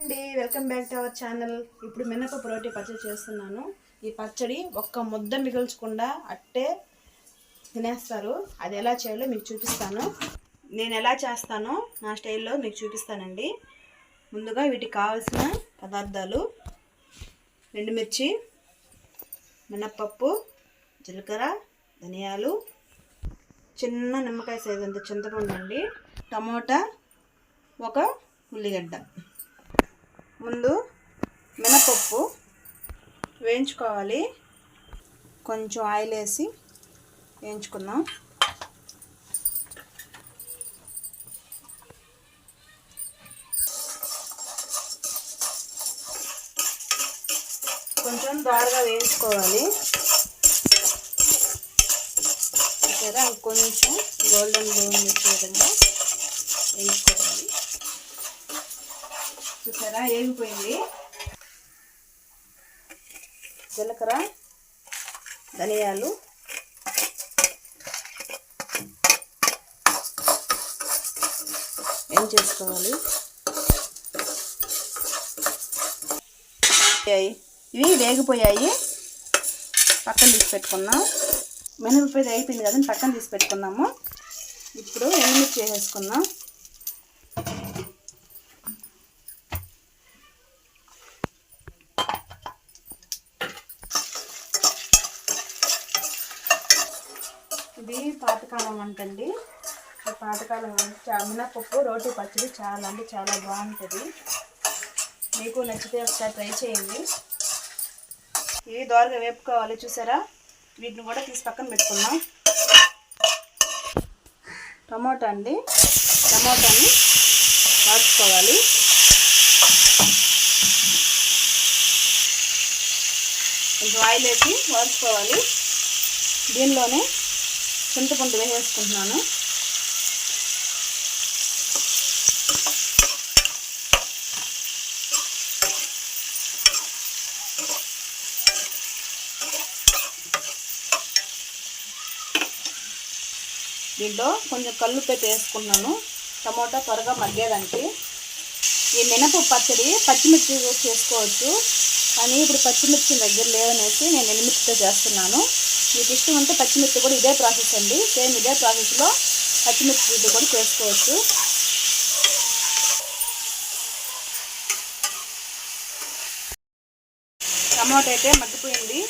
అండి welcome back to our channel. ఇప్పుడు మినపప్పు రోటీ పచ్చడి చేస్తున్నాను. ఈ పచ్చడి ఒక్క ముద్ద మిగుల్చకుండా అట్టే తినేస్తారు. అది ఎలా చేయాలో మీకు చూపిస్తాను. నేను ఎలా చేస్తానో నా స్టైల్లో మీకు చూపిస్తానండి. ముందుగా వీటికి కావాల్సిన పదార్థాలు. ఎండుమిర్చి మినప్పప్పు జీలకర్ర ధనియాలు చిన్న నిమ్మకాయ సైజు అంత చింతపండు అండి టమోటా ఒక ఉల్లిగడ్డ. ముందు మినపప్పు వేయించుకోవాలి. కొంచెం ఆయిల్ వేసి వేయించుకుందాం. కొంచెం దోరగా వేయించుకోవాలి. కదా కొంచెం గోల్డెన్ బ్రౌన్ వచ్చే విధంగా వేయించుకోవాలి. చూసారా? వేగిపోయింది జీలకర్ర ధనియాలు ఏం చేసుకోవాలి? ఇవి వేగిపోయాయి. పక్కన తీసి పెట్టుకున్నాం మినపప్పు అయిపోయింది కదండి పక్కన తీసి పెట్టుకున్నాము ఇప్పుడు ఎండుమిర్చి వేసేసుకుందాం. ఇది పాతకాలం వంట అండి ఈ పాతకాలం వంట మినపప్పు రోటి పచ్చడి చాలా అంటే చాలా బాగుంటుంది. మీకు నచ్చితే ఒకసారి ట్రై చేయండి. ఇవి దోరగా వేపుకోవాలి చూసారా? వీటిని కూడా తీసి పక్కన పెట్టుకున్నాం టమోటా అండి. టమోటాని వాడుకోవాలి. కొంచెం ఆయిల్ వేసి వాడుకోవాలి. దీనిలోనే చింతపండు వేసేసుకుంటున్నాను. దీంట్లో కొంచెం కళ్ళు పెట్టి వేసుకున్నాను. టమోటా త్వరగా మగ్గేదానికి. ఈ మినప పచ్చడి పచ్చిమిర్చి చేసుకోవచ్చు కానీ ఇప్పుడు పచ్చిమిర్చి దగ్గర లేవనేసి నేను ఎనిమిదితో చేస్తున్నాను. మీకు ఇష్టం ఉంటే పచ్చిమిర్చి కూడా ఇదే ప్రాసెస్ అండి. సేమ్ ఇదే ప్రాసెస్లో పచ్చిమిర్చి కూడా చేసుకోవచ్చు. టమాటో అయితే మగ్గిపోయింది.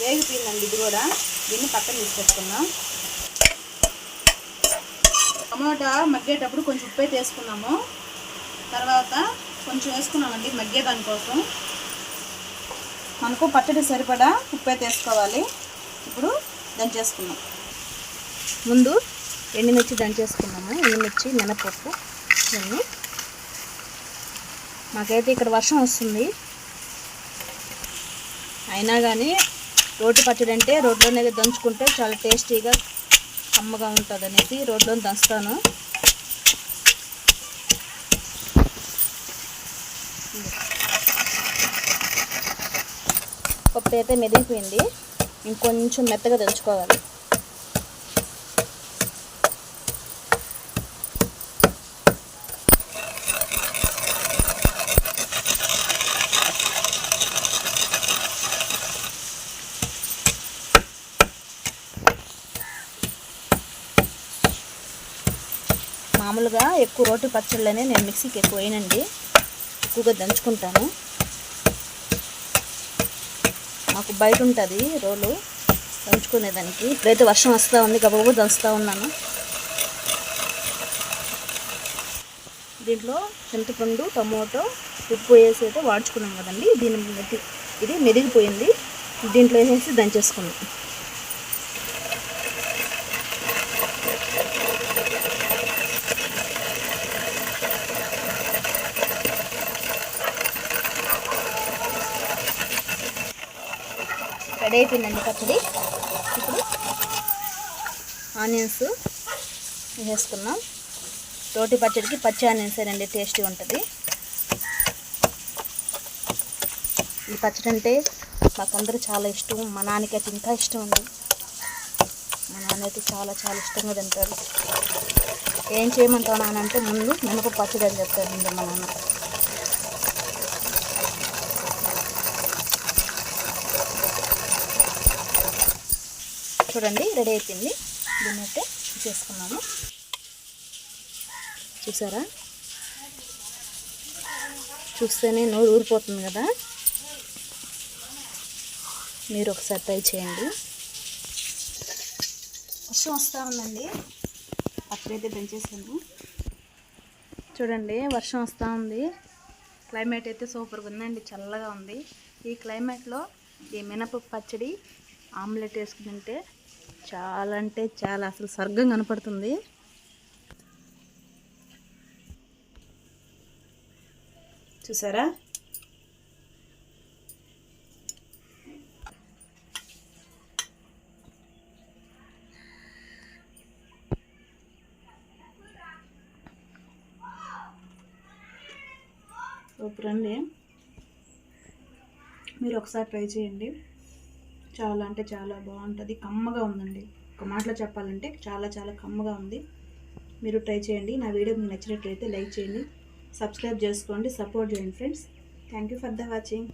వేగిపోయిందండి ఇది కూడా. దీన్ని పక్కన తీసుకొచ్చుకున్నాం టమాటా మగ్గేటప్పుడు కొంచెం ఉప్పు అయితే వేసుకున్నాము తర్వాత కొంచెం వేసుకున్నామండి మగ్గేదానికోసం. మనకు పచ్చడి సరిపడా ఉప్పు అయితే వేసుకోవాలి ఇప్పుడు దంచేసుకున్నాం ముందు ఎండుమిర్చి దంచేసుకున్నాము ఎండుమిర్చి మినపప్పు ఇవన్నీ. మాకైతే ఇక్కడ వర్షం వస్తుంది. అయినా కానీ రోడ్డు పచ్చడి అంటే రోడ్లోనే దంచుకుంటే చాలా టేస్టీగా కమ్మగా ఉంటుంది అనేసి రోడ్లో దంచుతాను. పప్పు అయితే మెదిగిపోయింది ఇంకొంచెం మెత్తగా దంచుకోవాలి. మామూలుగా ఎక్కువ రోటి పచ్చళ్ళనే నేను మిక్సీకి ఎక్కువ వేయనండి. ఎక్కువగా దంచుకుంటాను. మాకు బయట ఉంటుంది రోలు దంచుకునేదానికి. ఇప్పుడైతే వర్షం వస్తూ ఉంది గబగబు దంచుతూ ఉన్నాను. దీంట్లో చింతపండు టమోటో ఉప్పు వేసి అయితే వాడుచుకున్నాం కదండి. దీని మెది ఇది మెదిగిపోయింది దీంట్లో వేసేసి దంచేసుకున్నాం. రెడీ అయిపోయిందండి పచ్చడి. ఇప్పుడు ఆనియన్స్ వేసుకున్నాం రోటి పచ్చడికి పచ్చి ఆనియన్స్ అండి టేస్టీ ఉంటుంది. ఈ పచ్చడి అంటే మాకందరూ చాలా ఇష్టం. మా నాన్నకైతే ఇంకా ఇష్టం ఉంది మా నాన్న అయితే చాలా చాలా ఇష్టంగా తింటారు ఏం చేయమంటావు నాన్న అంటే ముందు మినప పచ్చడి అని చెప్తారు మా నాన్న. చూడండి రెడీ అయిపోయింది. దీన్ని అయితే చేసుకున్నాము చూసారా? చూస్తేనే నోరు ఊరిపోతుంది కదా? మీరు ఒకసారి ట్రై చేయండి. వర్షం వస్తూ ఉందండి. అప్పుడైతే పెంచేసాను. చూడండి వర్షం వస్తూ ఉంది. క్లైమేట్ అయితే సూపర్గా ఉందండి చల్లగా ఉంది. ఈ క్లైమేట్లో ఈ మినపప్పు పచ్చడి ఆమ్లెట్ వేసుకుని తింటే చాలా అంటే చాలా అసలు స్వర్గం కనపడుతుంది. చూసారా? సూపర్ అండి మీరు ఒకసారి ట్రై చేయండి. చాలా అంటే చాలా బాగుంటుంది. కమ్మగా ఉందండి. ఒక మాటలో చెప్పాలంటే చాలా చాలా కమ్మగా ఉంది. మీరు ట్రై చేయండి. నా వీడియో మీకు నచ్చినట్లయితే లైక్ చేయండి. సబ్స్క్రైబ్ చేసుకోండి. సపోర్ట్ చేయండి friends. Thank you for the watching.